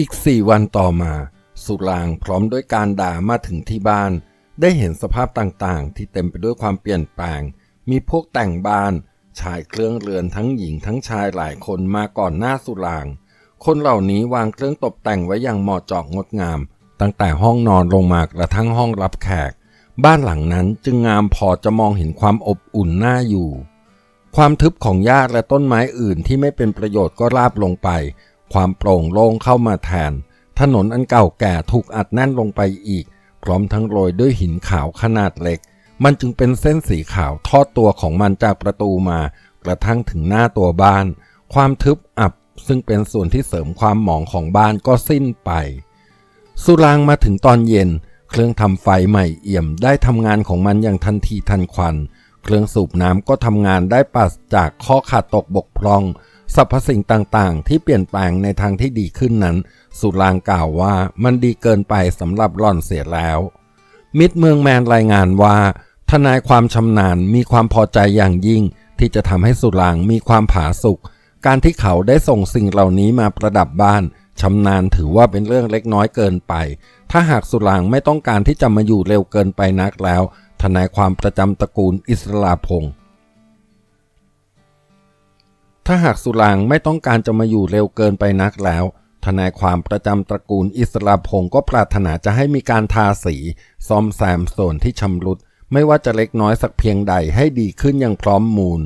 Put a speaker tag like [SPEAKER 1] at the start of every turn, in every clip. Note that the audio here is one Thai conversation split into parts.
[SPEAKER 1] อีกสี่วันต่อมา สุรางพร้อมด้วยการด่ามาถึงที่บ้าน ได้เห็นสภาพต่างๆ ที่เต็มไปด้วยความเปลี่ยนแปลง มีพวกแต่งบ้าน ชายเครื่องเรือนทั้งหญิงทั้งชายหลายคนมาก่อนหน้าสุราง คนเหล่านี้วางเครื่องตกแต่งไว้อย่างเหมาะเจาะงดงาม ตั้งแต่ห้องนอนลงมากระทั่งห้องรับแขก บ้านหลังนั้นจึงงามพอจะมองเห็นความอบอุ่นน่าอยู่ ความทึบของหญ้าและต้นไม้อื่นที่ไม่เป็นประโยชน์ก็ราบลงไป ความโปร่งโล่งเข้ามาแทน ถนนอันเก่าแก่ถูกอัดแน่นลงไปอีก พร้อมทั้งโรยด้วยหินขาวขนาดเล็ก มันจึงเป็นเส้นสีขาวทอดตัวของมันจากประตูมา กระทั่งถึงหน้าตัวบ้าน ความทึบอับซึ่งเป็นส่วนที่เสริมความหมองของบ้านก็สิ้นไป สุรางมาถึงตอนเย็น เครื่องทำไฟใหม่เอี่ยมได้ทำงานของมันอย่างทันทีทันควัน เครื่องสูบน้ำก็ทำงานได้ปราศจากข้อขาดตกบกพร่อง สรรพสิ่งต่างๆ ที่เปลี่ยนแปลงในทางที่ดีขึ้นนั้น สุรางกล่าวว่ามันดีเกินไปสำหรับหล่อนเสียแล้ว มิตรเมืองแมนรายงานว่า ทนายความชำนาญมีความพอใจอย่างยิ่ง ที่จะทำให้สุรางมีความผาสุกการที่เขาได้ส่งสิ่งเหล่านี้มาประดับบ้านชำนาญถือว่าเป็นเรื่องเล็กน้อยเกินไป ถ้าหากสุรางไม่ต้องการที่จะมาอยู่เร็วเกินไปนักแล้ว ทนายความประจำตระกูลอิสราพงศ์ ถ้าหากสุรางไม่ต้องการจะมาอยู่เร็วเกินไปนักแล้ว ทนายความประจำตระกูลอิสราพงศ์ก็ปรารถนาจะให้มีการทาสีซ่อมแซมส่วนที่ชำรุด ไม่ว่าจะเล็กน้อยสักเพียงใดให้ดีขึ้นอย่างพร้อมมูล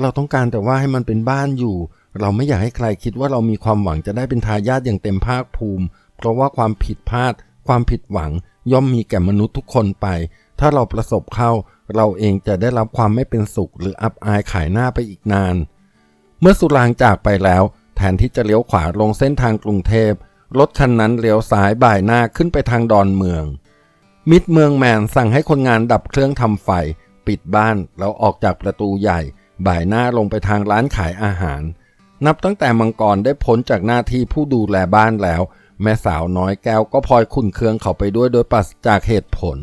[SPEAKER 1] เราต้องการแต่ว่าให้มันเป็นบ้านอยู่ เราไม่อยากให้ใครคิดว่าเรามีความหวังจะได้เป็นทายาทอย่างเต็มภาคภูมิ เพราะว่าความผิดพลาด ความผิดหวัง ย่อมมีแก่มนุษย์ทุกคนไป ถ้าเราประสบเข้า เราเองจะได้รับความไม่เป็นสุขหรืออับอายขายหน้าไปอีกนาน เมื่อสุรางจากไปแล้ว แทนที่จะเลี้ยวขวาลงเส้นทางกรุงเทพรถคันนั้นเลี้ยวซ้ายบ่ายหน้าขึ้นไปทางดอนเมือง มิดเมืองแมนสั่งให้คนงานดับเครื่องทำไฟ ปิดบ้านแล้วออกจากประตูใหญ่ บ่ายหน้าลงไปทางร้านขายอาหาร นับตั้งแต่มังกรได้พ้นจากหน้าที่ผู้ดูแลบ้านแล้ว แม่สาวน้อยแก้วก็พลอยขุนเคืองเขาไปด้วยโดยปราศจากเหตุผล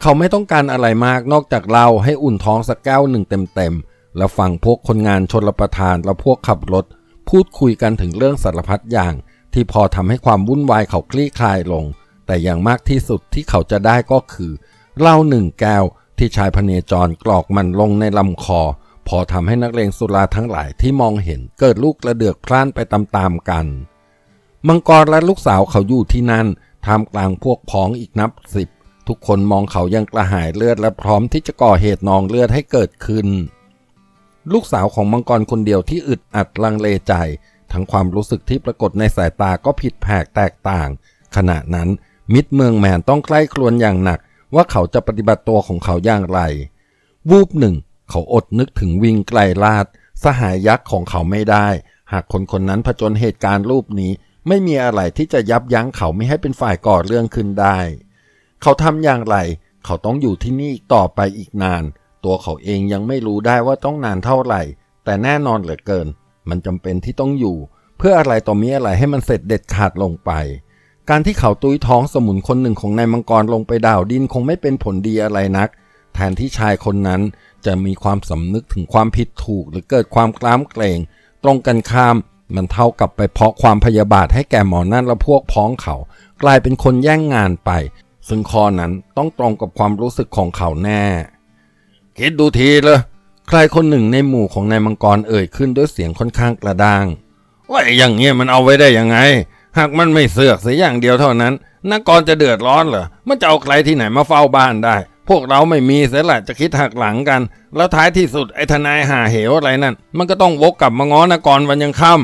[SPEAKER 1] เขาไม่ต้องการอะไรมากนอกจากเหล้าให้อุ่นท้องสักแก้วหนึ่งเต็มๆ แล้วฟังพวกคนงานชนรประทานและพวกขับรถ พูดคุยกันถึงเรื่องสารพัดอย่าง ที่พอทำให้ความวุ่นวายเขาคลี่คลายลง แต่อย่างมากที่สุดที่เขาจะได้ก็คือเหล้าหนึ่งแก้วที่ชายพเนจรกรอกมันลงในลำคอ พอทำให้นักเลงสุราทั้งหลายที่มองเห็นเกิดลูกกระเดือกพล่านไปตามๆกัน มังกรและลูกสาวเขาอยู่ที่นั่นท่ามกลางพวกพ้องอีกนับสิบทุกคนมองเขายังกระหายเลือดและพร้อมที่จะก่อเหตุนองเลือดให้เกิดขึ้น ลูกสาวของมังกรคนเดียวที่อึดอัดลังเลใจ ทั้งความรู้สึกที่ปรากฏในสายตาก็ผิดแผกแตกต่าง ขณะนั้น มิตรเมืองแมนต้องใกล้ครวญอย่างหนัก ว่าเขาจะปฏิบัติตัวของเขาอย่างไร วูบหนึ่ง เขาอดนึกถึงวิงไกลลาด สหายยักษ์ของเขาไม่ได้ หากคนคนนั้นผจญเหตุการณ์รูปนี้ ไม่มีอะไรที่จะยับยั้งเขาไม่ให้เป็นฝ่ายก่อเรื่องขึ้นได้ เขาทำอย่างไร เขาต้องอยู่ที่นี่ต่อไปอีกนาน ตัวเขาเองยังไม่รู้ได้ว่าต้องนานเท่าไหร่ แต่แน่นอนเหลือเกิน มันจำเป็นที่ต้องอยู่ เพื่ออะไรต่อมีอะไรให้มันเสร็จเด็ดขาดลงไป การที่เขาตุ้ยท้องสมุนคนหนึ่งของนายมังกรลงไปดาวดินคงไม่เป็นผลดีอะไรนัก แทนที่ชายคนนั้นจะมีความสำนึกถึงความผิดถูกหรือเกิดความกล้ามเกรงตรงกันข้ามมันเท่ากับไปเพาะความพยาบาทให้แก่หมอนั่นและพวกพ้องเขา กลายเป็นคนแย่งงานไป ซึ่งข้อนั้นต้องตรงกับความรู้สึกของเขาแน่ คิดดูทีเลยใครคนหนึ่งในหมู่ของนายมังกรเอ่ยขึ้นด้วยเสียงค่อนข้างกระด้าง ว่าอย่างเงี้ยมันเอาไว้ได้ยังไง หากมันไม่เสือกเสียอย่างเดียวเท่านั้นนักกรจะเดือดร้อนเหรอ มันจะเอาใครที่ไหนมาเฝ้าบ้านได้ พวกเราไม่มีเสียแหละจะคิดหักหลังกัน แล้วท้ายที่สุดไอ้ทนายหาเหวอะไรนั่น มันก็ต้องวกกลับมาง้อนกรวันยังค่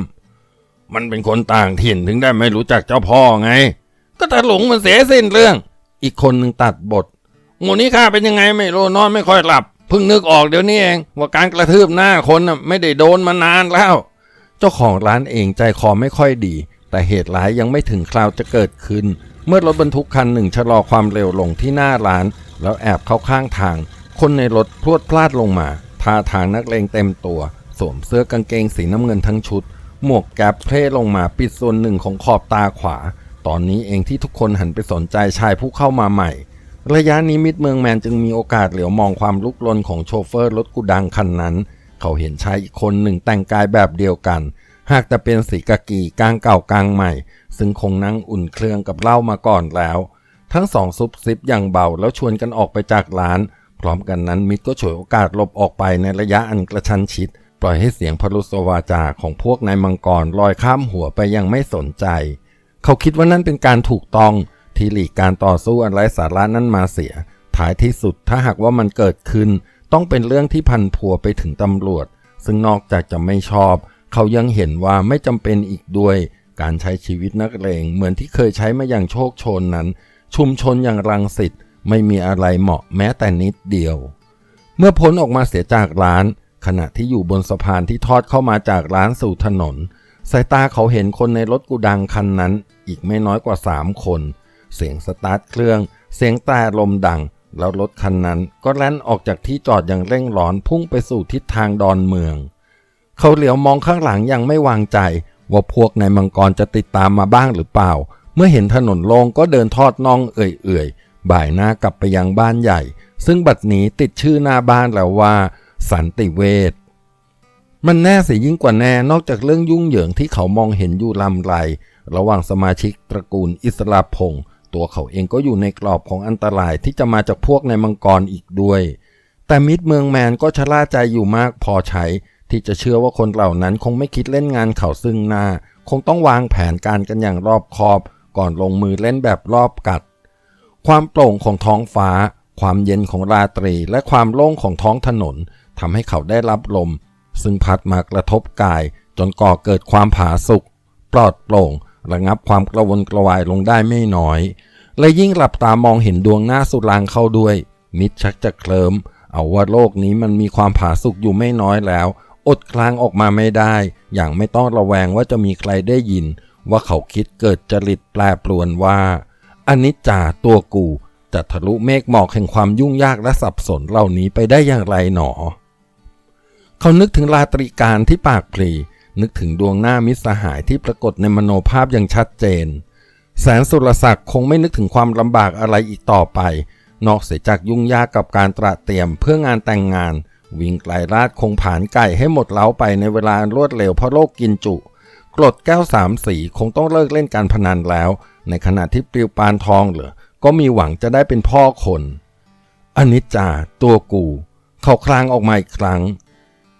[SPEAKER 1] ำมันเป็นคนต่างถิ่นถึงได้ไม่รู้จักเจ้าพ่อไง ก็ตาหลงมันเสียสิ้นเรื่อง อีกคนหนึ่งตัดบทโง่นี้ข้าเป็นยังไงไม่รู้นอนไม่ค่อยหลับ เพิ่งนึกออกเดี๋ยวนี้เอง ว่าการกระทืบหน้าคนน่ะไม่ได้โดนมานานแล้ว เจ้าของร้านเองใจคอไม่ค่อยดี แต่เหตุร้ายยังไม่ถึงคราวจะเกิดขึ้น เมื่อรถบรรทุกคันหนึ่งชะลอความเร็วลงที่หน้าร้าน แล้วแอบเข้าข้างทาง คนในรถพรวดพลาดลงมาท่าทางนักเลงเต็มตัว สวมเสื้อกางเกงสีน้ำเงินทั้งชุด หมวกแก๊ปเพลลงมาปิดส่วนหนึ่งของขอบตาขวา ตอนนี้เองที่ทุกคนหันไปสนใจชายผู้เข้ามาใหม่ ระยะนี้มิดเมืองแมนจึงมีโอกาสเหลียวมองความลุกลนของโชเฟอร์รถกูดังคันนั้น เขาเห็นชายอีกคนหนึ่งแต่งกายแบบเดียวกัน หากแต่เป็นสีกากีกลางเก่ากลางใหม่ ซึ่งคงนั่งอุ่นเครื่องกับเหล้ามาก่อนแล้ว ทั้งสองซุบซิบอย่างเบาแล้วชวนกันออกไปจากร้าน พร้อมกันนั้นมิตรก็ฉวยโอกาสหลบออกไปในระยะอันกระชั้นชิด ปล่อยให้เสียงพรุสวาจาของพวกนายมังกรลอยข้ามหัวไปยังไม่สนใจ เขาคิดว่านั่นเป็นการถูกต้อง ที่หลีกการต่อสู้อันไร้สาระนั้นมาเสีย ท้ายที่สุดถ้าหากว่ามันเกิดขึ้น ต้องเป็นเรื่องที่พันพัวไปถึงตำรวจ ซึ่งนอกจากจะไม่ชอบ เขายังเห็นว่าไม่จำเป็นอีกด้วย การใช้ชีวิตนักเลงเหมือนที่เคยใช้มาอย่างโชคชนนั้น ชุมชนอย่างรังสิตไม่มีอะไรเหมาะแม้แต่นิดเดียว เมื่อพ้นออกมาเสียจากร้าน ขณะที่อยู่บนสะพานที่ทอดเข้ามาจากร้านสู่ถนนสายตาเขาเห็นคนในรถกูดังคันนั้น อีกไม่น้อยกว่าสามคน เสียงสตาร์ทเครื่อง เสียงแต่ลมดัง แล้วรถคันนั้นก็แล่นออกจากที่จอดอย่างเร่งร้อนพุ่งไปสู่ทิศทางดอนเมือง เขาเหลียวมองข้างหลังย่างไม่วางใจ ว่าพวกนายมังกรจะติดตามมาบ้างหรือเปล่า เมื่อเห็นถนนโล่งก็เดินทอดน่องเอื่อยๆ บ่ายหน้ากลับไปยังบ้านใหญ่ ซึ่งบัดนี้ติดชื่อหน้าบ้านแล้วว่า สันติเวชมันแน่เสียยิ่งกว่าแน่นอกจากเรื่องยุ่งเหยิงที่เขามองเห็นอยู่ลำไร ระหว่างสมาชิกตระกูลอิสลาพงศ์ ตัวเขาเองก็อยู่ในกรอบของอันตรายที่จะมาจากพวกในมังกรอีกด้วย แต่มิตรเมืองแมนก็ชะล่าใจอยู่มากพอใช้ ที่จะเชื่อว่าคนเหล่านั้นคงไม่คิดเล่นงานเขาซึ่งหน้า คงต้องวางแผนการกันอย่างรอบคอบ ก่อนลงมือเล่นแบบรอบกัด ความโปร่งของท้องฟ้า ความเย็นของราตรี และความโล่งของท้องถนนทำให้เขาได้รับลม ซึ่งพัดมากระทบกาย จนก่อเกิดความผาสุกปลอดโปร่ง ระงับความกระวนกระวายลงได้ไม่น้อย และยิ่งหลับตามองเห็นดวงหน้าสุรางเข้าด้วยมิดชักจะเคลิมเอาว่าโลกนี้มันมีความผาสุกอยู่ไม่น้อยแล้ว อดกลางออกมาไม่ได้ อย่างไม่ต้องระแวงว่าจะมีใครได้ยิน ว่าเขาคิดเกิดจริตแปรปรวนว่าอนิจจาตัวกูจะทะลุเมฆหมอกแห่งความยุ่งยากและสับสนเหล่านี้ไปได้อย่างไรหนอ เขานึกถึงราตรีการที่ปากพลี นึกถึงดวงหน้ามิตรสหายที่ปรากฏในมโนภาพอย่างชัดเจน แสนสุรศักดิ์คงไม่นึกถึงความลำบากอะไรอีกต่อไป นอกเสียจากยุ่งยากกับการตระเตรียมเพื่องานแต่งงาน วิ่งไกลราดคงผ่านไก่ให้หมดเล้าไปในเวลารวดเร็วเพราะโลกกินจุกรดแก้วสามสีคงต้องเลิกเล่นการพนันแล้ว ในขณะที่ปลิวปานทองเหลือก็มีหวังจะได้เป็นพ่อคนอนิจจาตัวกู เขาคลางออกมาอีกครั้ง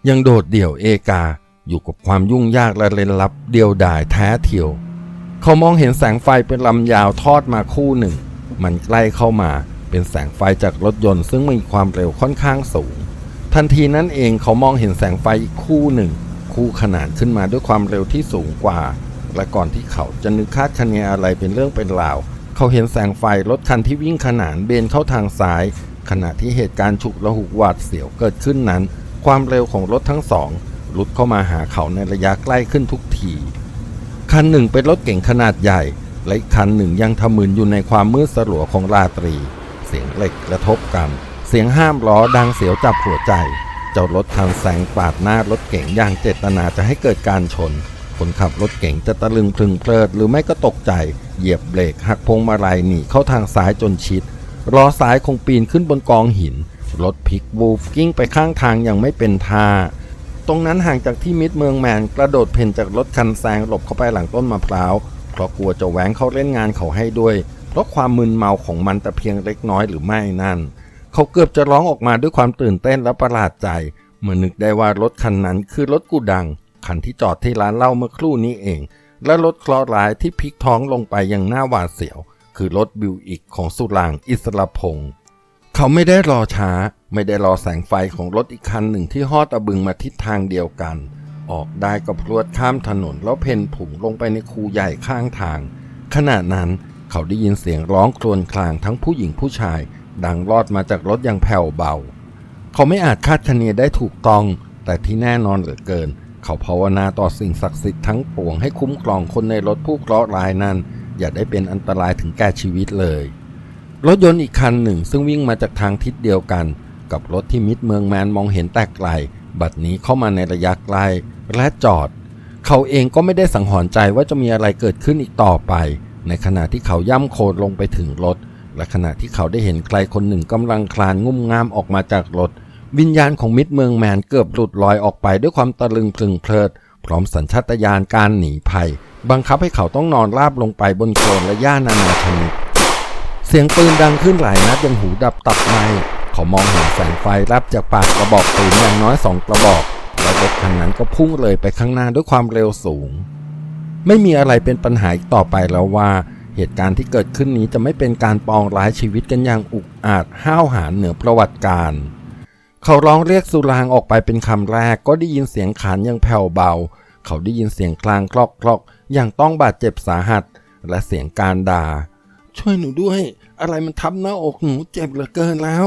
[SPEAKER 1] ยังโดดเดี่ยวเอกา อยู่กับความยุ่งยากและเร้นลับเดียวดายแท้เทียว เขามองเห็นแสงไฟเป็นลำยาวทอดมาคู่หนึ่ง มันใกล้เข้ามาเป็นแสงไฟจากรถยนต์ซึ่งมีความเร็วค่อนข้างสูง ทันทีนั้นเองเขามองเห็นแสงไฟอีกคู่หนึ่ง คู่ขนานขึ้นมาด้วยความเร็วที่สูงกว่า และก่อนที่เขาจะนึกคาดคะเนอะไรเป็นเรื่องเป็นราว เขาเห็นแสงไฟรถคันที่วิ่งขนานเบนเข้าทางซ้าย ขณะที่เหตุการณ์ฉุกละหุกหวาดเสียวเกิดขึ้นนั้น ความเร็วของรถทั้งสอง ลุดเข้ามาหาเขาในระยะใกล้ขึ้นทุกที คันหนึ่งเป็นรถเก๋งขนาดใหญ่ และอีกคันหนึ่งยังทะมึนอยู่ในความมืดสลัวของราตรี เสียงเหล็กกระทบกัน เสียงห้ามล้อดังเสียวจับหัวใจ เจ้ารถคันแสงปาดหน้ารถเก๋งอย่างเจตนาจะให้เกิดการชน คนขับรถเก๋งจะตะลึงพลึงเพลิด หรือไม่ก็ตกใจ เหยียบเบรกหักพวงมาลัยหนีเข้าทางซ้ายจนชิดล้อซ้ายคงปีนขึ้นบนกองหินรถพลิกวูบกิ้งไปข้างทางอย่างไม่เป็นท่า ตรงนั้นห่างจากที่มิดเมืองแมนกระโดดเพ่นจากรถคันแซงหลบเข้าไปหลังต้นมะพร้าวเพราะกลัวจะแหวงเขาเล่นงานเขาให้ด้วย เพราะความมึนเมาของมันแต่เพียงเล็กน้อยหรือไม่นั่น เขาเกือบจะร้องออกมาด้วยความตื่นเต้นและประหลาดใจ เมื่อนึกได้ว่ารถคันนั้นคือรถกูดัง คันที่จอดที่ร้านเหล้าเมื่อครู่นี้เอง และรถคลอร้ายที่พลิกท้องลงไปอย่างหน้าหวาดเสียว คือรถบิวอิกของสุรางอิสระพงศ์เขาไม่ได้รอช้า ไม่ได้รอแสงไฟของรถอีกคันหนึ่งที่ฮอตะบึงมาทิศทางเดียวกัน ออกได้ก็พรวดข้ามถนนแล้วเพ่นผุ่งลงไปในคูใหญ่ข้างทาง ขณะนั้นเขาได้ยินเสียงร้องครวญครางทั้งผู้หญิงผู้ชาย ดังรอดมาจากรถอย่างแผ่วเบา เขาไม่อาจคาดคะเนได้ถูกต้อง แต่ที่แน่นอนเหลือเกิน เขาภาวนาต่อสิ่งศักดิ์สิทธิ์ทั้งปวงให้คุ้มครองคนในรถผู้เคราะห์ร้ายนั้น อย่าได้เป็นอันตรายถึงแก่ชีวิตเลย รถยนต์อีกคันหนึ่งซึ่งวิ่งมาจากทางทิศเดียวกัน กับรถที่มิดเมืองแมนมองเห็นแต่ไกล บัดนี้เข้ามาในระยะไกลและจอด เขาเองก็ไม่ได้สังหรณ์ใจว่าจะมีอะไรเกิดขึ้นอีกต่อไป ในขณะที่เขาย่ำโคลนลงไปถึงรถ และขณะที่เขาได้เห็นใครคนหนึ่งกำลังคลานงุ่มงามออกมาจากรถ วิญญาณของมิตรเมืองแมนเกือบหลุดลอยออกไปด้วยความตะลึงพลึงเพลิด พร้อมสัญชาตญาณการหนีภัย บังคับให้เขาต้องนอนราบลงไปบนโคลนและหญ้านานาชนิดเสียงปืนดังขึ้นหลายนัดยังหูดับตับไม เขามองเห็นแสงไฟรับจากปากกระบอกปืนอย่างน้อยสองกระบอก และรถคันนั้นก็พุ่งเลยไปข้างหน้าด้วยความเร็วสูง ไม่มีอะไรเป็นปัญหาอีกต่อไปแล้วว่าเหตุการณ์ที่เกิดขึ้นนี้จะไม่เป็นการปองร้ายชีวิตกันอย่างอุกอาจห้าวหาญเหนือประวัติการ เขาร้องเรียกสุรางออกไปเป็นคำแรกก็ได้ยินเสียงขานอย่างแผ่วเบา เขาได้ยินเสียงกลางคลอกคลอกอย่างต้องบาดเจ็บสาหัส และเสียงการด่า ช่วยหนูด้วย อะไรมันทับหน้าอกหนูเจ็บเหลือเกินแล้ว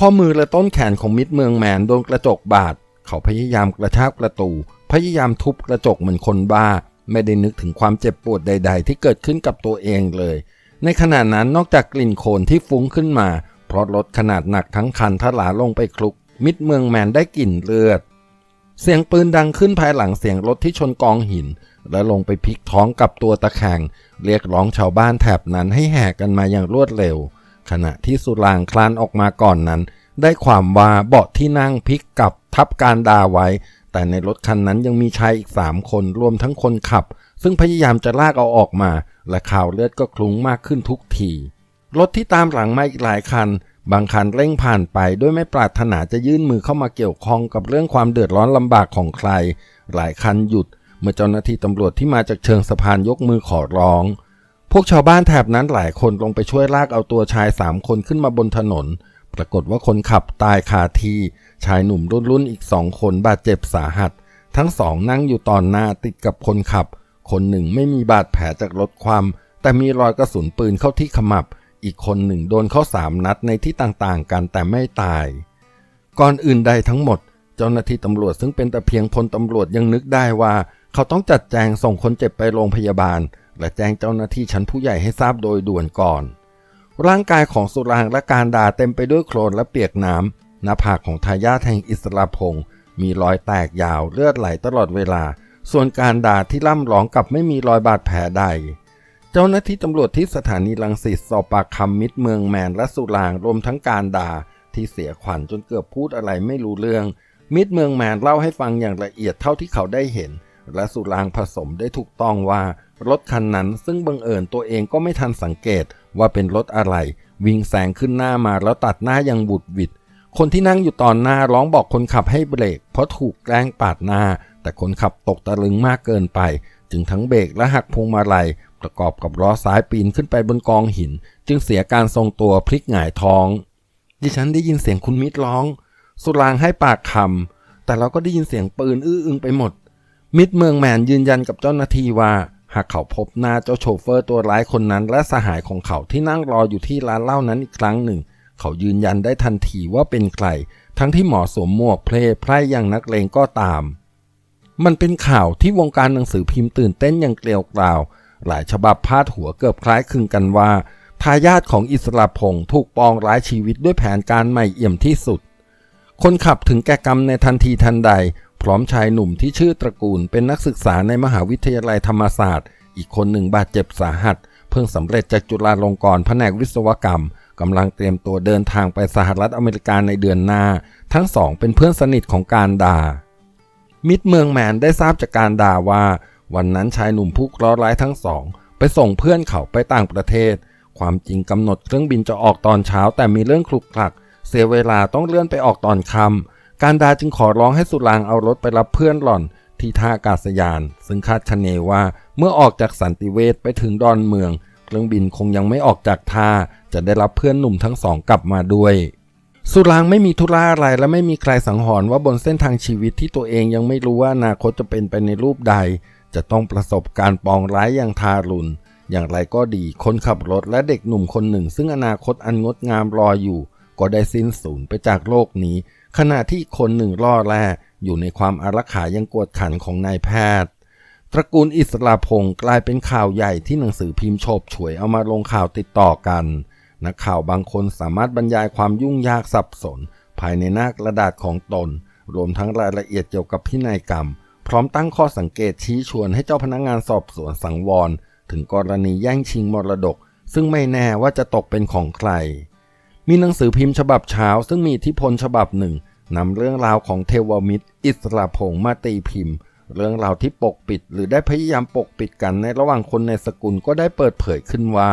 [SPEAKER 1] ข้อมือและต้นแขนของมิตรเมืองแมนโดนกระจกบาด เขาพยายามกระชากประตู พยายามทุบกระจกเหมือนคนบ้า ไม่ได้นึกถึงความเจ็บปวดใด ๆ ที่เกิดขึ้นกับตัวเองเลย ในขณะนั้นนอกจากกลิ่นโคลนที่ฟุ้งขึ้นมา เพราะรถขนาดหนักทั้งคันทลาลงไปคลุก มิดเมืองแมนได้กลิ่นเลือด เสียงปืนดังขึ้นภายหลังเสียงรถที่ชนกองหิน และลงไปพลิกท้องกับตัวตะแคงเรียกร้องชาวบ้านแถบนั้นให้แห่กันมาอย่างรวดเร็ว ขณะที่สุรางคลานออกมาก่อนนั้น ได้ความว่าเบาะที่นั่งพลิกกลับทับการดาไว้ แต่ในรถคันนั้นยังมีชายอีกสามคนรวมทั้งคนขับ ซึ่งพยายามจะลากเอาออกมา และข่าวเลือดก็คลุ้งมากขึ้นทุกที รถที่ตามหลังมาอีกหลายคัน บางคันเร่งผ่านไปด้วยไม่ปรารถนาจะยื่นมือเข้ามาเกี่ยวข้องกับเรื่องความเดือดร้อนลำบากของใคร หลายคันหยุด เมื่อเจ้าหน้าที่ตำรวจที่มาจากเชิงสะพานยกมือขอร้อง พวกชาวบ้านแถบนั้นหลายคนลงไปช่วยลากเอาตัวชายสามคนขึ้นมาบนถนน ปรากฏว่าคนขับตายคาที่ ชายหนุ่มรุ่นรุ่นอีกสองคนบาดเจ็บสาหัส ทั้งสองนั่งอยู่ตอนหน้าติดกับคนขับ คนหนึ่งไม่มีบาดแผลจากรถความ แต่มีรอยกระสุนปืนเข้าที่ขมับ อีกคนหนึ่งโดนเข้าสามนัดในที่ต่างๆ กันแต่ไม่ตาย ก่อนอื่นใดทั้งหมด เจ้าหน้าที่ตำรวจซึ่งเป็นแต่เพียงพลตำรวจยังนึกได้ว่า เขาต้องจัดแจงส่งคนเจ็บไปโรงพยาบาล และแจ้งเจ้าหน้าที่ชั้นผู้ใหญ่ให้ทราบโดยด่วนก่อน ร่างกายของสุรางและการดาเต็มไปด้วยโคลนและเปียกน้ำหน้าผากของทายาทแห่งอิสระพงศ์มีรอยแตกยาวเลือดไหลตลอดเวลา ส่วนการดาที่ล่ำร้องกลับไม่มีรอยบาดแผลใด เจ้าหน้าที่ตำรวจที่สถานีลังสิตสอบปากคำมิตรเมืองแมนและสุรางรวมทั้งการดาที่เสียขวัญจนเกือบพูดอะไรไม่รู้เรื่องมิตรเมืองแมนเล่าให้ฟังอย่างละเอียดเท่าที่เขาได้เห็น และสุรางผสมได้ถูกต้องว่า รถคันนั้นซึ่งบังเอิญตัวเองก็ไม่ทันสังเกตว่าเป็นรถอะไร วิ่งแซงขึ้นหน้ามาแล้วตัดหน้าย่างบุดวิดคนที่นั่งอยู่ตอนหน้าร้องบอกคนขับให้เบรก เพราะถูกแกล้งปาดหน้า แต่คนขับตกตะลึงมากเกินไป จึงทั้งเบรกและหักพวงมาลัย ประกอบกับล้อซ้ายปีนขึ้นไปบนกองหิน จึงเสียการทรงตัวพลิกหงายท้อง ดิฉันได้ยินเสียงคุณมิตรร้อง สุรางให้ปากคำแต่เราก็ได้ยินเสียงปืนอื้ออึงไปหมด มิตรเมืองแมนยืนยันกับเจ้าหน้าที่ว่า หากเขาพบหน้าเจ้าโชเฟอร์ตัวร้ายคนนั้น และสหายของเขาที่นั่งรออยู่ที่ร้านเหล้านั้นอีกครั้งหนึ่ง เขายืนยันได้ทันทีว่าเป็นใคร ทั้งที่หมอสวมหมวกเพลไพร่อย่างนักเลงก็ตาม มันเป็นข่าวที่วงการหนังสือพิมพ์ตื่นเต้นอย่างเกลียวกล่าว หลายฉบับพาดหัวเกือบคล้ายคลึงกันว่าทายาทของอิสระพงศ์ถูกปองร้ายชีวิตด้วยแผนการใหม่เอี่ยมที่สุด คนขับถึงแก่กรรมในทันทีทันใด พร้อมชายหนุ่มที่ชื่อตระกูลเป็นนักศึกษาในมหาวิทยาลัยธรรมศาสตร์ อีกคนหนึ่งบาดเจ็บสาหัส เพิ่งสำเร็จจากจุฬาลงกรณ์แผนกวิศวกรรมกำลังเตรียมตัวเดินทางไปสหรัฐอเมริกาในเดือนหน้า ทั้งสองเป็นเพื่อนสนิทของการดา มิตรเมืองแมนได้ทราบจากการดาว่า วันนั้นชายหนุ่มผู้เคราะห์ร้ายทั้งสอง ไปส่งเพื่อนเขาไปต่างประเทศ ความจริงกำหนดเครื่องบินจะออกตอนเช้าแต่มีเรื่องคลุกคลัก เสียเวลาต้องเลื่อนไปออกตอนค่ำ การดาจึงขอร้องให้สุรางเอารถไปรับเพื่อนหล่อนที่ท่าอากาศยาน ซึ่งคาดคะเนว่าเมื่อออกจากสันติเวชไปถึงดอนเมือง เครื่องบินคงยังไม่ออกจากท่า จะได้รับเพื่อนหนุ่มทั้งสองกลับมาด้วย สุรางไม่มีธุระอะไรและไม่มีใครสังหรณ์ว่าบนเส้นทางชีวิตที่ตัวเองยังไม่รู้ว่าอนาคตจะเป็นไปในรูปใด จะต้องประสบการปองร้ายอย่างทารุณอย่างไรก็ดีคนขับรถและเด็กหนุ่มคนหนึ่ง ซึ่งอนาคตอันงดงามรออยู่ ก็ได้สิ้นสูญไปจากโลกนี้ ขณะที่คนหนึ่งล่อแร่อยู่ในความอารักขายังกวดขันของนายแพทย์ ตระกูลอิสระพงศ์กลายเป็นข่าวใหญ่ที่หนังสือพิมพ์โฉบฉวยเอามาลงข่าวติดต่อกัน นักข่าวบางคนสามารถบรรยายความยุ่งยากสับสน ภายในหน้ากระดาษของตน รวมทั้งรายละเอียดเกี่ยวกับพินัยกรรม พร้อมตั้งข้อสังเกตชี้ชวนให้เจ้าพนักงานสอบสวนสังวร ถึงกรณีแย่งชิงมรดก ซึ่งไม่แน่ว่าจะตกเป็นของใครมีหนังสือพิมพ์ฉบับเช้าซึ่งมีอิทธิพลฉบับหนึ่ง นำเรื่องราวของเทวมิตร อิสระพงศ์มาตีพิมพ์ เรื่องราวที่ปกปิดหรือได้พยายามปกปิดกันในระหว่างคนในสกุลก็ได้เปิดเผยขึ้นว่า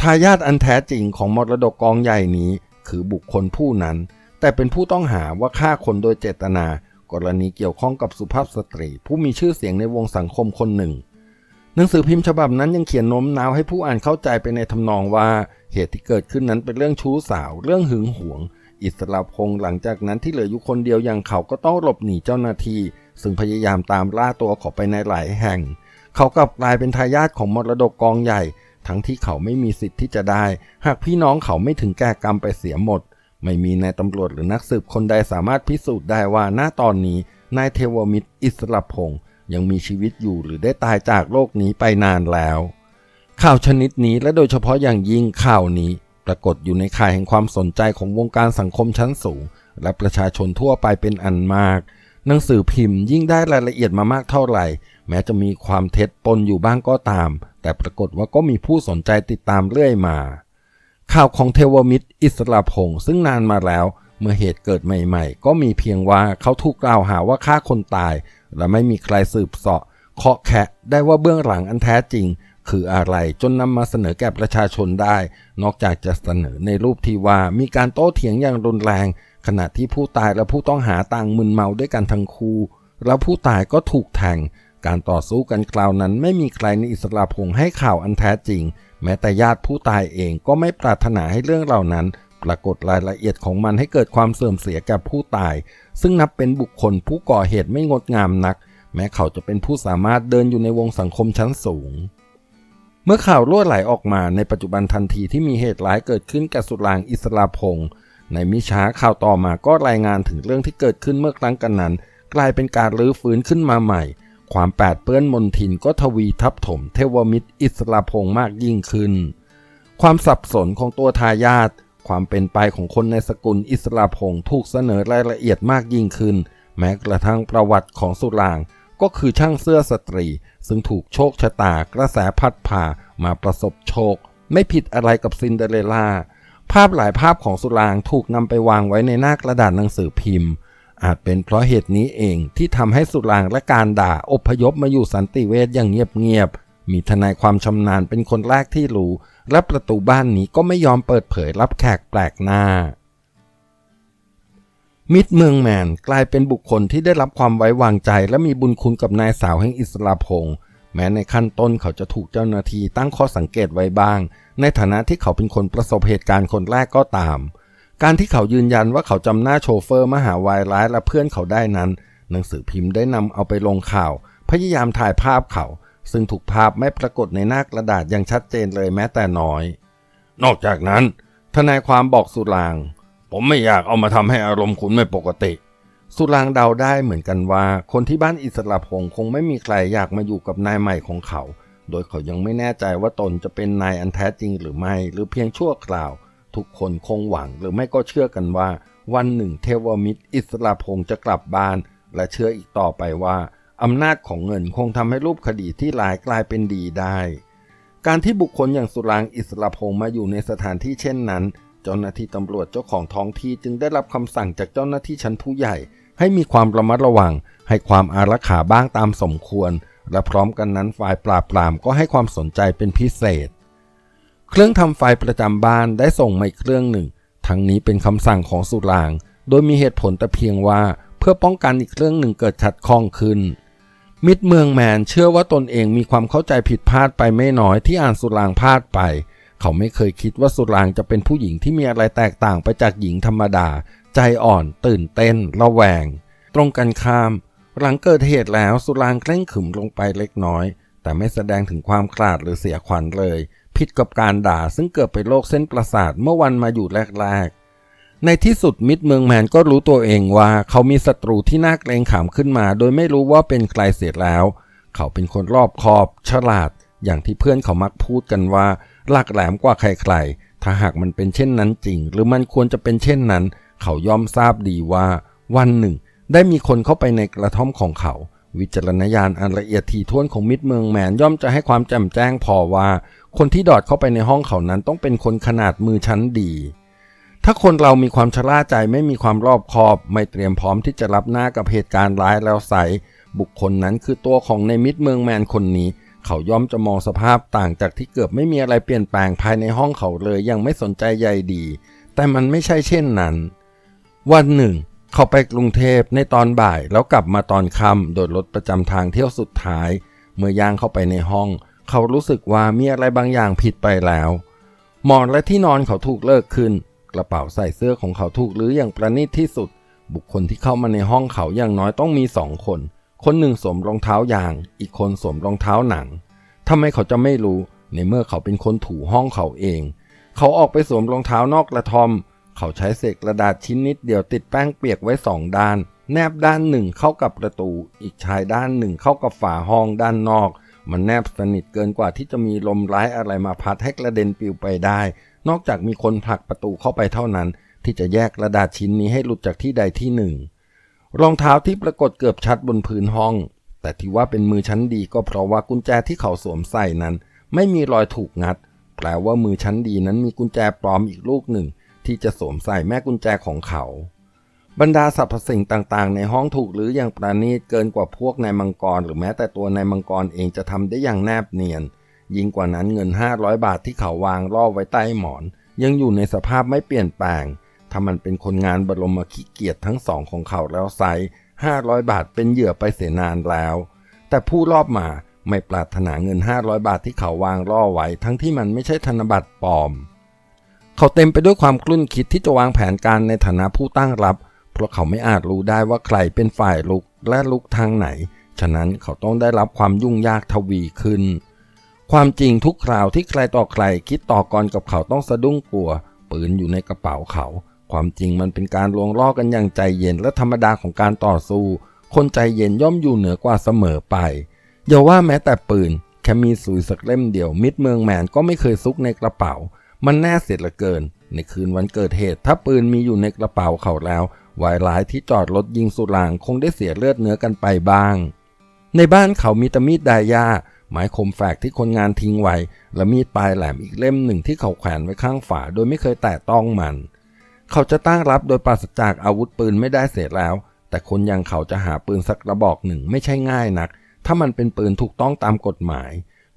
[SPEAKER 1] ทายาทอันแท้จริงของมรดกกองใหญ่นี้ คือบุคคลผู้นั้น แต่เป็นผู้ต้องหาว่าฆ่าคนโดยเจตนา กรณีเกี่ยวข้องกับสุภาพสตรี ผู้มีชื่อเสียงในวงสังคมคนหนึ่งหนังสือพิมพ์ฉบับนั้นยังเขียนโน้มน้าวให้ผู้อ่านเข้าใจไปในทำนองว่าเหตุที่เกิดขึ้นนั้นเป็นเรื่องชู้สาว เรื่องหึงหวง อิสระพงษ์หลังจากนั้นที่เหลืออยู่คนเดียวอย่างเขาก็ต้องหลบหนีเจ้าหน้าที่ ซึ่งพยายามตามล่าตัวเขาไปในหลายแห่ง เขากลับกลายเป็นทายาทของมรดกกองใหญ่ ทั้งที่เขาไม่มีสิทธิ์ที่จะได้ หากพี่น้องเขาไม่ถึงแก่กรรมไปเสียหมด ไม่มีนายตำรวจหรือนักสืบคนใดสามารถพิสูจน์ได้ว่าณตอนนี้นายเทวมิตรอิสระพงษ์ยังมีชีวิตอยู่หรือได้ตายจากโลกนี้ไปนานแล้ว ข่าวชนิดนี้และโดยเฉพาะอย่างยิ่งข่าวนี้ รากฏอยู่ในข่ายแห่งความสนใจของวงการสังคมชั้นสูง และประชาชนทั่วไปเป็นอันมาก หนังสือพิมพ์ยิ่งได้รายละเอียดมามากเท่าไหร่ แม้จะมีความเท็จปนอยู่บ้างก็ตาม แต่ปรากฏว่าก็มีผู้สนใจติดตามเรื่อยมา ข่าวของเทวมิตร อิสระพงษ์ซึ่งนานมาแล้ว เมื่อเหตุเกิดใหม่ ๆ ก็มีเพียงว่าเขาถูกกล่าวหาว่าฆ่าคนตาย และไม่มีใครสืบเสาะเคาะแคะได้ว่าเบื้องหลังอันแท้จริง คืออะไรจนนำมาเสนอแก่ประชาชนได้ นอกจากจะเสนอในรูปที่ว่ามีการโต้เถียงอย่างรุนแรง ขณะที่ผู้ตายและผู้ต้องหาต่างมึนเมาด้วยกันทั้งคู่ แล้วผู้ตายก็ถูกแทงการต่อสู้กันคราวนั้นไม่มีใครในอิสระพงษ์ให้ข่าวอันแท้จริง แม้แต่ญาติผู้ตายเองก็ไม่ปรารถนาให้เรื่องเหล่านั้น ปรากฏรายละเอียดของมันให้เกิดความเสื่อมเสียแก่ผู้ตาย ซึ่งนับเป็นบุคคลผู้ก่อเหตุไม่งดงามนัก แม้เขาจะเป็นผู้สามารถเดินอยู่ในวงสังคมชั้นสูง เมื่อข่าวรั่วไหลออกมาในปัจจุบันทันทีที่มีเหตุร้ายเกิดขึ้นกับสุรางอิสราพงษ์ในมิช้าข่าวต่อมาก็รายงานถึงเรื่องที่เกิดขึ้นเมื่อครั้งกันนั้น กลายเป็นการรื้อฟื้นขึ้นมาใหม่ ความแปดเปื้อนมนทินก็ทวีทับถม เทวมิตรอิสราพงษ์มากยิ่งขึ้น ความสับสนของตัวทายาทความเป็นไปของคนในสกุลอิสราพงษ์ถูกเสนอรายละเอียดมากยิ่งขึ้น แม้กระทั่งประวัติของสุรางค์ ก็คือช่างเสื้อสตรี ซึ่งถูกโชคชะตากระแสพัดผ่ามาประสบโชค ไม่ผิดอะไรกับซินเดอเรลล่า ภาพหลายภาพของสุรางถูกนำไปวางไว้ในหน้ากระดาษหนังสือพิมพ์ อาจเป็นเพราะเหตุนี้เองที่ทำให้สุรางและการด่าอพยพมาอยู่สันติเวชอย่างเงียบๆมีทนายความชำนาญเป็นคนแรกที่รู้ และประตูบ้านนี้ก็ไม่ยอมเปิดเผยรับแขกแปลกหน้า มิตรเมืองแมนกลายเป็นบุคคลที่ได้รับความไว้วางใจ และมีบุญคุณกับนายสาวแห่งอิสราพงษ์แม้ในขั้นต้นเขาจะถูกเจ้าหน้าที่ตั้งข้อสังเกตไว้บ้าง ในฐานะที่เขาเป็นคนประสบเหตุการณ์คนแรกก็ตาม การที่เขายืนยันว่าเขาจำหน้าโชเฟอร์มหาวายร้ายและเพื่อนเขาได้นั้น หนังสือพิมพ์ได้นำเอาไปลงข่าว พยายามถ่ายภาพเขา ซึ่งถูกภาพไม่ปรากฏในหน้ากระดาษอย่างชัดเจนเลยแม้แต่น้อย นอกจากนั้น ทนายความบอกสุราง ผมไม่อยากเอามาทำให้อารมณ์คุณไม่ปกติ สุรางเดาได้เหมือนกันว่า คนที่บ้านอิสระพงษ์คงไม่มีใครอยากมาอยู่กับนายใหม่ของเขา โดยเขายังไม่แน่ใจว่าตนจะเป็นนายอันแท้จริงหรือไม่ หรือเพียงชั่วคราว ทุกคนคงหวังหรือไม่ก็เชื่อกันว่า วันหนึ่งเทวมิตร อิสระพงษ์จะกลับบ้าน และเชื่ออีกต่อไปว่าอำนาจของเงินคงทำให้รูปคดีที่ร้ายกลายเป็นดีได้ การที่บุคคลอย่างสุรางอิสระพงษ์มาอยู่ในสถานที่เช่นนั้น เจ้าหน้าที่ตำรวจเจ้าของท้องที่จึงได้รับคำสั่งจากเจ้าหน้าที่ชั้นผู้ใหญ่ ให้มีความระมัดระวัง ให้ความอารักขาบ้างตามสมควร และพร้อมกันนั้นฝ่ายปราบปรามก็ให้ความสนใจเป็นพิเศษ เครื่องทำไฟประจำบ้านได้ส่งมาอีกเครื่องหนึ่ง ทั้งนี้เป็นคำสั่งของสุราง โดยมีเหตุผลแต่เพียงว่าเพื่อป้องกันอีกเครื่องหนึ่งเกิดขัดข้องขึ้นมิตรเมืองแมนเชื่อว่าตนเองมีความเข้าใจผิดพลาดไปไม่น้อยที่อ่านสุรางพลาดไป เขาไม่เคยคิดว่าสุรางจะเป็นผู้หญิงที่มีอะไรแตกต่างไปจากหญิงธรรมดา ใจอ่อน ตื่นเต้น ระแวง ตรงกันข้าม หลังเกิดเหตุแล้วสุรางเคร่งขึมลงไปเล็กน้อย แต่ไม่แสดงถึงความคลาดหรือเสียขวัญเลย ผิดกับการด่าซึ่งเกิดไปโรคเส้นประสาทเมื่อวันมาอยู่แรกๆ ในที่สุดมิตรเมืองแมนก็รู้ตัวเองว่า เขามีศัตรูที่น่าเกรงขามขึ้นมา โดยไม่รู้ว่าเป็นใครเสียแล้ว เขาเป็นคนรอบคอบ ฉลาด อย่างที่เพื่อนเขามักพูดกันว่า หลักแหลมกว่าใครๆ ถ้าหากมันเป็นเช่นนั้นจริง หรือมันควรจะเป็นเช่นนั้น เขาย่อมทราบดีว่า วันหนึ่ง ได้มีคนเข้าไปในกระท่อมของเขา วิจารณญาณอันละเอียดถี่ถ้วนของมิตรเมืองแมนย่อมจะให้ความแจ่มแจ้งพอว่า คนที่ดอดเข้าไปในห้องเขานั้นต้องเป็นคนขนาดมือชั้นดีถ้าคนเรามีความชะล่าใจไม่มีความรอบคอบ ไม่เตรียมพร้อมที่จะรับหน้ากับเหตุการณ์ร้ายแล้วใส บุคคลนั้นคือตัวของในมิตรเมืองแมนคนนี้ เขาย่อมจะมองสภาพต่างจากที่เกือบไม่มีอะไรเปลี่ยนแปลงภายในห้องเขาเลยยังไม่สนใจใยดี แต่มันไม่ใช่เช่นนั้น วันหนึ่ง เขาไปกรุงเทพในตอนบ่ายแล้วกลับมาตอนค่ำโดยรถประจำทางเที่ยวสุดท้าย เมื่อย่างเข้าไปในห้อง เขารู้สึกว่ามีอะไรบางอย่างผิดไปแล้ว หมอนและที่นอนเขาถูกเลิกขึ้น กระเป๋าใส่เสื้อของเขาถูกหรืออย่างประณีตที่สุด บุคคลที่เข้ามาในห้องเขาอย่างน้อยต้องมีสองคน คนหนึ่งสวมรองเท้ายาง อีกคนสวมรองเท้าหนังทำไมเขาจะไม่รู้ในเมื่อเขาเป็นคนถูห้องเขาเอง เขาออกไปสวมรองเท้านอกกระทอม เขาใช้เศษกระดาษชิ้นนิดเดียวติดแป้งเปียกไว้สองด้าน แนบด้านหนึ่งเข้ากับประตู อีกชายด้านหนึ่งเข้ากับฝาห้องด้านนอก มันแนบสนิทเกินกว่าที่จะมีลมร้ายอะไรมาพัดให้กระเด็นปลิวไปได้ นอกจากมีคนผลักประตูเข้าไปเท่านั้น ที่จะแยกกระดาษชิ้นนี้ให้หลุดจากที่ใดที่หนึ่ง รองเท้าที่ปรากฏเกือบชัดบนพื้นห้อง แต่ที่ว่าเป็นมือชั้นดีก็เพราะว่ากุญแจที่เขาสวมใส่นั้น ไม่มีรอยถูกงัด แปลว่ามือชั้นดีนั้นมีกุญแจปลอมอีกลูกหนึ่ง ที่จะสวมใส่แม่กุญแจของเขา บรรดาสรรพสิ่งต่างๆ ในห้องถูกหรืออย่างประณีตเกินกว่าพวกนายมังกร หรือแม้แต่ตัวนายมังกรเองจะทำได้อย่างแนบเนียน ยิ่งกว่านั้นเงิน 500 บาทที่เขาวางล่อไว้ใต้หมอน ยังอยู่ในสภาพไม่เปลี่ยนแปลง ถ้ามันเป็นคนงานบรมขี้เกียจทั้งสองของเขาแล้วไซ500 บาทเป็นเหยื่อไปเสียนานแล้ว แต่ผู้รอบมาไม่ปรารถนาเงิน 500 บาทที่เขาวางล่อไว้ ทั้งที่มันไม่ใช่ธนบัตรปลอม เขาเต็มไปด้วยความกลุ้นคิดที่จะวางแผนการในฐานะผู้ตั้งรับ เพราะเขาไม่อาจรู้ได้ว่าใครเป็นฝ่ายลุกและลุกทางไหน ฉะนั้นเขาต้องได้รับความยุ่งยากทวีขึ้น ความจริงทุกคราวที่ใครต่อใครคิดต่อกรกับเขาต้องสะดุ้งกลัว ปืนอยู่ในกระเป๋าเขา ความจริงมันเป็นการลวงล่อกันอย่างใจเย็นและธรรมดาของการต่อสู้ คนใจเย็นย่อมอยู่เหนือกว่าเสมอไปอย่าว่าแม้แต่ปืน แค่มีสุยสักเล่มเดียวมิดเมืองแมนก็ไม่เคยซุกในกระเป๋า มันแน่เสียเหลือเกิน ในคืนวันเกิดเหตุ ถ้าปืนมีอยู่ในกระเป๋าเขาแล้ววายร้ายที่จอดรถยิงสุรางคงได้เสียเลือดเนื้อกันไปบ้าง ในบ้านเขามีแตมีดดายาไม้คมแฝกที่คนงานทิ้งไว้ และมีดปลายแหลมอีกเล่มหนึ่งที่เขาแขวนไว้ข้างฝาโดยไม่เคยแตะต้องมัน เขาจะตั้งรับโดยปราศจากอาวุธปืนไม่ได้เสียแล้ว แต่คนอย่างเขาจะหาปืนสักกระบอกหนึ่งไม่ใช่ง่ายนัก ถ้ามันเป็นปืนถูกต้องตามกฎหมาย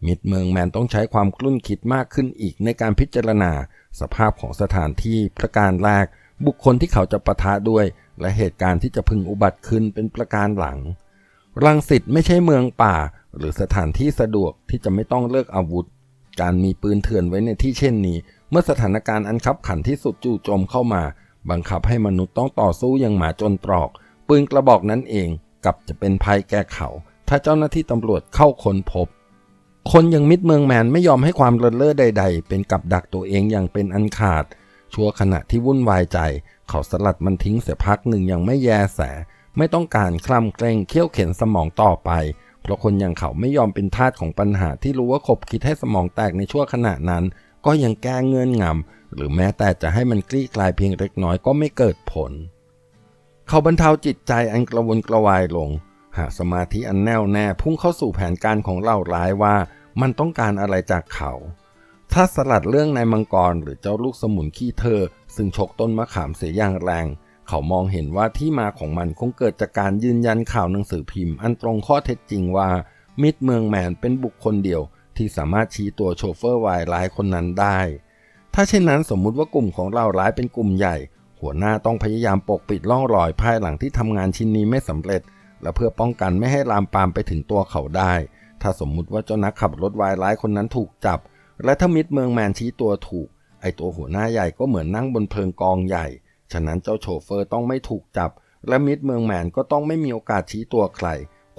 [SPEAKER 1] มิดเมืองแมนต้องใช้ความกลุ้นคิดมากขึ้นอีกในการพิจารณา สภาพของสถานที่ประการแรก บุคคลที่เขาจะประทะด้วย และเหตุการณ์ที่จะพึงอุบัติขึ้นเป็นประการหลัง รังสิตไม่ใช่เมืองป่า หรือสถานที่สะดวกที่จะไม่ต้องเลิกอาวุธ การมีปืนเถื่อนไว้ในที่เช่นนี้ เมื่อสถานการณ์อันคับขันที่สุดจู่โจมเข้ามา บังคับให้มนุษย์ต้องต่อสู้อย่างหมาจนตรอก ปืนกระบอกนั้นเองกลับจะเป็นภัยแก่เขา ถ้าเจ้าหน้าที่ตำรวจเข้าค้นพบ คนอย่างมิดเมืองแมนไม่ยอมให้ความเลินเล่อใด ๆ เป็นกับดักตัวเองอย่างเป็นอันขาด ชั่วขณะที่วุ่นวายใจ เขาสลัดมันทิ้งเสียพักหนึ่งอย่างไม่แยแส ไม่ต้องการคล่ำเกรงเคี่ยวเข็นสมองต่อไป เพราะคนอย่างเขาไม่ยอมเป็นทาสของปัญหาที่รู้ว่าขบคิดให้สมองแตกในชั่วขณะนั้น ก็ยังแก้เงื่อนงำหรือแม้แต่จะให้มันคลี่คลายเพียงเล็กน้อยก็ไม่เกิดผล เขาบรรเทาจิตใจอันกระวนกระวายลง หาสมาธิอันแน่วแน่พุ่งเข้าสู่แผนการของเหล่าร้ายว่ามันต้องการอะไรจากเขา ถ้าสลัดเรื่องนายมังกรหรือเจ้าลูกสมุนขี้เธอ ซึ่งฉกต้นมะขามเสียอย่างแรง เขามองเห็นว่าที่มาของมันคงเกิดจากการยืนยันข่าวหนังสือพิมพ์ อันตรงข้อเท็จจริงว่ามิดเมืองแมนเป็นบุคคลเดียว ที่สามารถชี้ตัวโชเฟอร์วายร้ายคนนั้นได้ ถ้าเช่นนั้นสมมุติว่ากลุ่มของเราร้ายเป็นกลุ่มใหญ่ หัวหน้าต้องพยายามปกปิดล่องรอยภายหลังที่ทำงานชิ้นนี้ไม่สำเร็จ และเพื่อป้องกันไม่ให้ลามปามไปถึงตัวเขาได้ ถ้าสมมุติว่าเจ้านักขับรถวายร้ายคนนั้นถูกจับ และถ้ามิดเมืองแมนชี้ตัวถูก ไอตัวหัวหน้าใหญ่ก็เหมือนนั่งบนเพลิงกองใหญ่ ฉะนั้นเจ้าโชเฟอร์ต้องไม่ถูกจับ และมิดเมืองแมนก็ต้องไม่มีโอกาสชี้ตัวใคร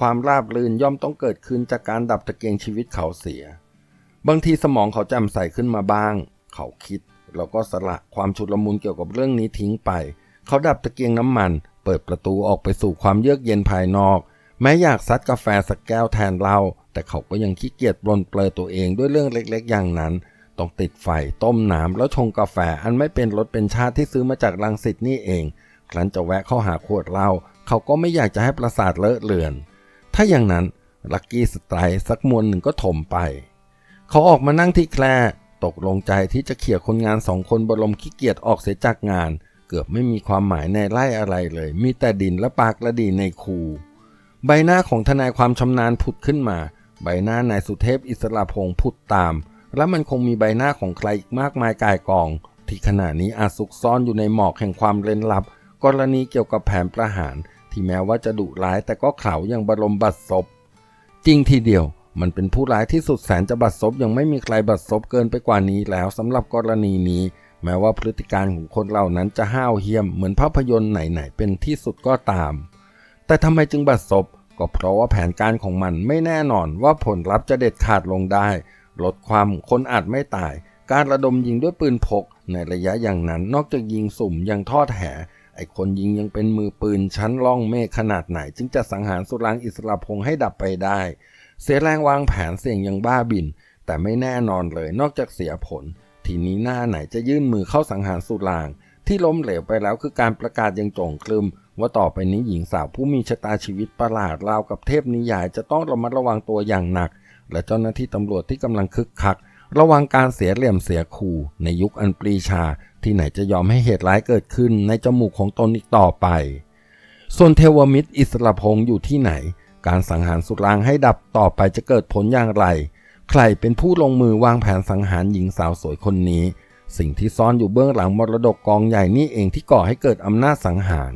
[SPEAKER 1] ความราบรื่นย่อมต้องเกิดขึ้นจากการดับตะเกียงชีวิตเขาเสีย บางทีสมองเขาจำใส่ขึ้นมาบ้าง เขาคิดแล้วก็สละความชุลมุนเกี่ยวกับเรื่องนี้ทิ้งไป เขาดับตะเกียงน้ำมัน เปิดประตูออกไปสู่ความเยือกเย็นภายนอก แม้อยากซัดกาแฟสักแก้วแทนเหล้าแต่เขาก็ยังขี้เกียจปลนเปลือตัวเองด้วยเรื่องเล็กๆ อย่างนั้น ต้องติดไฟต้มน้ำแล้วชงกาแฟอันไม่เป็นรสเป็นชาติที่ซื้อมาจากลังสิตนี่เองครั้นจะแวะเข้าหาขวดเหล้าเขาก็ไม่อยากจะให้ประสาทเลอะเลือน ถ้าอย่างนั้นลักกี้สไตร์สักมวลหนึ่งก็ถมไป เขาออกมานั่งที่แคร่ตกลงใจที่จะเขี่ยคนงานสองคนบรมขี้เกียจออกเสียจากงาน เกือบไม่มีความหมายในไร่อะไรเลย มีแต่ดินและปากและดีในคูใบหน้าของทนายความชำนาญผุดขึ้นมา ใบหน้านายสุเทพอิสระพงศ์ผุดตาม และมันคงมีใบหน้าของใครอีกมากมายกายกอง ที่ขณะนี้อาจซุกซ่อนอยู่ในหมอกแห่งความเร้นลับ กรณีเกี่ยวกับแผนประหาร ที่แม้ว่าจะดุร้ายแต่ก็เขาอย่างบรมบัดซบจริงทีเดียวมันเป็นผู้ร้ายที่สุดแสนจะบัดซบยังไม่มีใครบัดซบเกินไปกว่านี้แล้วสำหรับกรณีนี้ แม้ว่าพฤติการของคนเหล่านั้นจะห้าวเหี้ยมเหมือนภาพยนตร์ไหนๆเป็นที่สุดก็ตาม แต่ทำไมจึงบัดซบก็เพราะว่าแผนการของมันไม่แน่นอนว่าผลลัพธ์จะเด็ดขาดลงได้ ลดความคนอาจไม่ตาย การระดมยิงด้วยปืนพก ในระยะอย่างนั้นนอกจากยิงสุ่มยังทอดแห ไอ้คนยิงยังเป็นมือปืนชั้นล่องเมฆขนาดไหน จึงจะสังหารสุรางอิสระพงษ์ให้ดับไปได้ เสียแรงวางแผนเสี่ยงยังบ้าบิน แต่ไม่แน่นอนเลยนอกจากเสียผล ทีนี้หน้าไหนจะยื่นมือเข้าสังหารสุราง ที่ล้มเหลวไปแล้วคือการประกาศยังจงคลึมว่าต่อไปนี้หญิงสาวผู้มีชะตาชีวิตประหลาดราวกับเทพนิยายจะต้องระมัดระวังตัวอย่างหนัก และเจ้าหน้าที่ตำรวจที่กำลังคึกคัก ระวังการเสียเหลี่ยมเสียคู่ในยุคอันปรีชา ที่ไหนจะยอมให้เหตุร้ายเกิดขึ้นในจมูกของตนอีกต่อไป ส่วนเทวมิตรอิสระพงษ์อยู่ที่ไหน การสังหารสุรางให้ดับต่อไปจะเกิดผลอย่างไร ใครเป็นผู้ลงมือวางแผนสังหารหญิงสาวสวยคนนี้ สิ่งที่ซ่อนอยู่เบื้องหลังมรดกกองใหญ่นี่เองที่ก่อให้เกิดอำนาจสังหาร